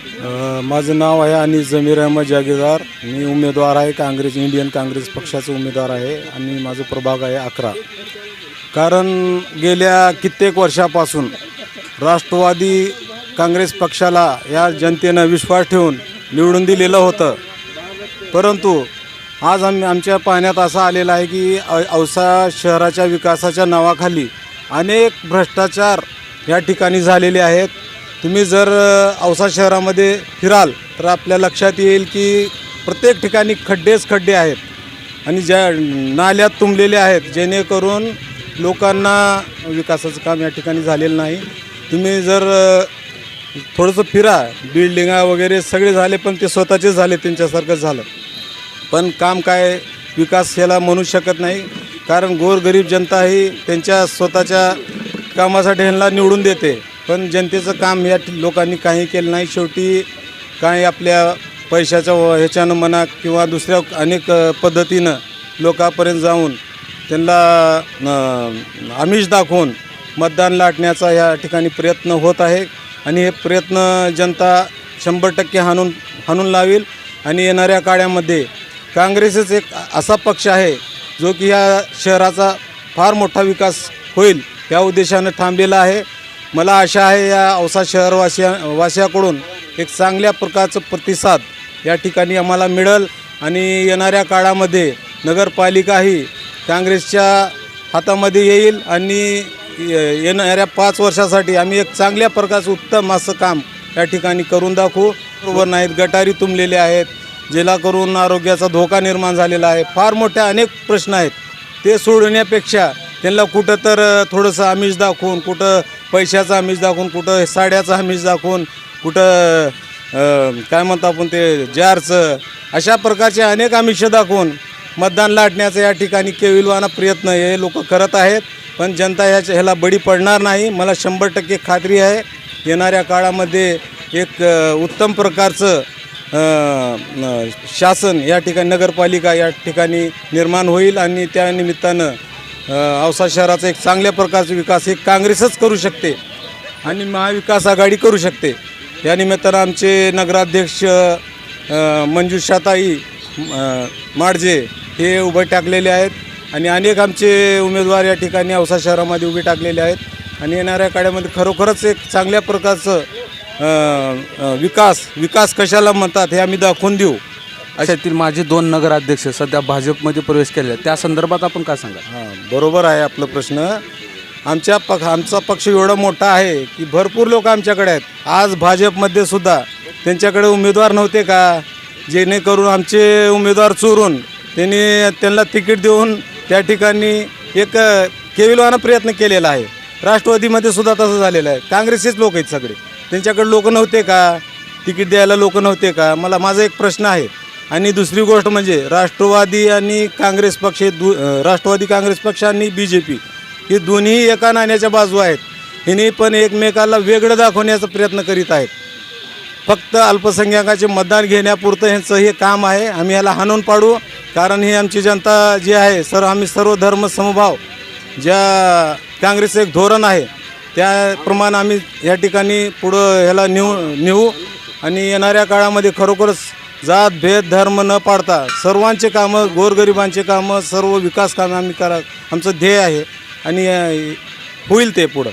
अ, माझं नाव आहे आणि जमीर अहमद जागीरदार. मी उमेदवार आहे. काँग्रेस इंडियन काँग्रेस पक्षाचा उमेदवार आहे आणि माझं प्रभाग आहे अकरा. कारण गेल्या कित्येक वर्षापासून राष्ट्रवादी काँग्रेस पक्षाला या जनतेनं विश्वास ठेवून निवडून दिलेलं होतं. परंतु आज आम्ही आमच्या पाहण्यात असा आलेला आहे की अ औसा शहराच्या विकासाच्या नावाखाली अनेक भ्रष्टाचार या ठिकाणी झालेले आहेत. तुम्ही जर औसा शहरामध्ये फिराल तर आपल्या लक्षात येईल की प्रत्येक ठिकाणी खड्डेच खड्डे आहेत. आणि ज्या नाल्यात तुंबलेले आहेत जेणेकरून लोकांना विकासाचं काम या ठिकाणी झालेलं नाही. तुम्ही जर थोडंसं फिरा बिल्डिंगा वगैरे सगळे झाले पण ते स्वतःचेच झाले त्यांच्यासारखं झालं. पण काम काय विकास याला म्हणू शकत नाही. कारण गोरगरीब जनता ही त्यांच्या स्वतःच्या कामासाठी ह्यांना निवडून देते. पण जनतेचं काम या लोकांनी काही केलं नाही. शेवटी काही आपल्या पैशाच्या व- ह्याच्यानं म्हणा किंवा दुसऱ्या अनेक पद्धतीनं लोकांपर्यंत जाऊन त्यांना आमिष दाखवून मतदान लाटण्याचा या ठिकाणी प्रयत्न होत आहे. आणि हे प्रयत्न जनता शंभर टक्के हाणून हाणून लावेल. आणि येणाऱ्या काळामध्ये काँग्रेसच एक असा पक्ष आहे जो की या शहराचा फार मोठा विकास होईल या उद्देशानं थांबलेला आहे. मला आशा आहे या औसा शहरवासिया वासियाकडून एक चांगल्या प्रकारचं प्रतिसाद या ठिकाणी आम्हाला मिळेल आणि येणाऱ्या काळामध्ये नगरपालिका ही काँग्रेसच्या हातामध्ये येईल आणि ये- येणाऱ्या पाच वर्षासाठी आम्ही एक चांगल्या प्रकारचं उत्तम असं काम या ठिकाणी करून दाखवू. बरोबर नाहीत गटारी तुंबलेले आहेत ज्याला करून आरोग्याचा धोका निर्माण झालेला आहे. फार मोठ्या अनेक प्रश्न आहेत. ते सोडवण्यापेक्षा त्यांना कुठं तर थोडंसं आमिष दाखवून कुठं पैशाचा आमिष दाखवून कुठं साड्याचा आमिष दाखवून कुठं काय म्हणतो आपण ते जारचं अशा प्रकारचे अनेक आमिष दाखवून मतदान लाटण्याचा या ठिकाणी केविलवाना प्रयत्न हे लोक करत आहेत. पण जनता ह्याच्या ह्याला बळी पडणार नाही. मला शंभर टक्के खात्री आहे येणाऱ्या काळामध्ये एक उत्तम प्रकारचं शासन या ठिकाणी नगरपालिका या ठिकाणी निर्माण होईल आणि त्या निमित्तानं औसा शहराचा एक चांगल्या प्रकारचा विकास हे काँग्रेसच करू शकते आणि महाविकास आघाडी करू शकते. या निमित्तानं आमचे नगराध्यक्ष मंजुषाताई माडजे हे उभे टाकलेले आहेत आणि अनेक आमचे उमेदवार या ठिकाणी औसा शहरामध्ये उभे टाकलेले आहेत आणि येणाऱ्या काळामध्ये खरोखरच एक चांगल्या प्रकारचं विकास विकास कशाला म्हणतात हे आम्ही दाखवून देऊ. अशातील माझे दोन नगराध्यक्ष सध्या भाजपमध्ये प्रवेश केले त्या संदर्भात आपण काय सांगा हां बरोबर आहे आपलं प्रश्न. आमच्या पक्ष आमचा पक्ष एवढा मोठा आहे की भरपूर लोक आमच्याकडे आहेत. आज भाजपमध्ये सुद्धा त्यांच्याकडे उमेदवार नव्हते का? जेणेकरून आमचे उमेदवार चोरून त्यांनी त्यांना तिकीट देऊन त्या ठिकाणी एक केविलवाना प्रयत्न केलेला आहे. राष्ट्रवादीमध्ये सुद्धा तसं झालेलं आहे. काँग्रेसचेच लोक आहेत सगळे. त्यांच्याकडे लोक नव्हते का? तिकीट द्यायला लोक नव्हते का? मला माझा एक प्रश्न आहे. आणि दुसरी गोष्ट म्हणजे राष्ट्रवादी आणि काँग्रेस पक्ष हे दु राष्ट्रवादी काँग्रेस पक्ष आणि बी जे पी हे दोन्ही एका नाण्याच्या बाजू आहेत. हिने पण एकमेकाला वेगळं दाखवण्याचा प्रयत्न करीत आहेत. फक्त अल्पसंख्याकाचे मतदान घेण्यापुरतं ह्यांचं हे काम आहे. आम्ही याला हाणून पाडू कारण ही आमची जनता जी आहे सर आम्ही सर्व धर्म समभाव ज्या काँग्रेसचं एक धोरण आहे त्याप्रमाणे आम्ही या ठिकाणी पुढं ह्याला नेऊ नेऊ आणि येणाऱ्या काळामध्ये खरोखरच जात भेद धर्म न पाडता सर्वांचे कामं गोरगरिबांचे कामं सर्व विकास कामं आम्ही करा आमचं ध्येय आहे. आणि होईल ते पुढं.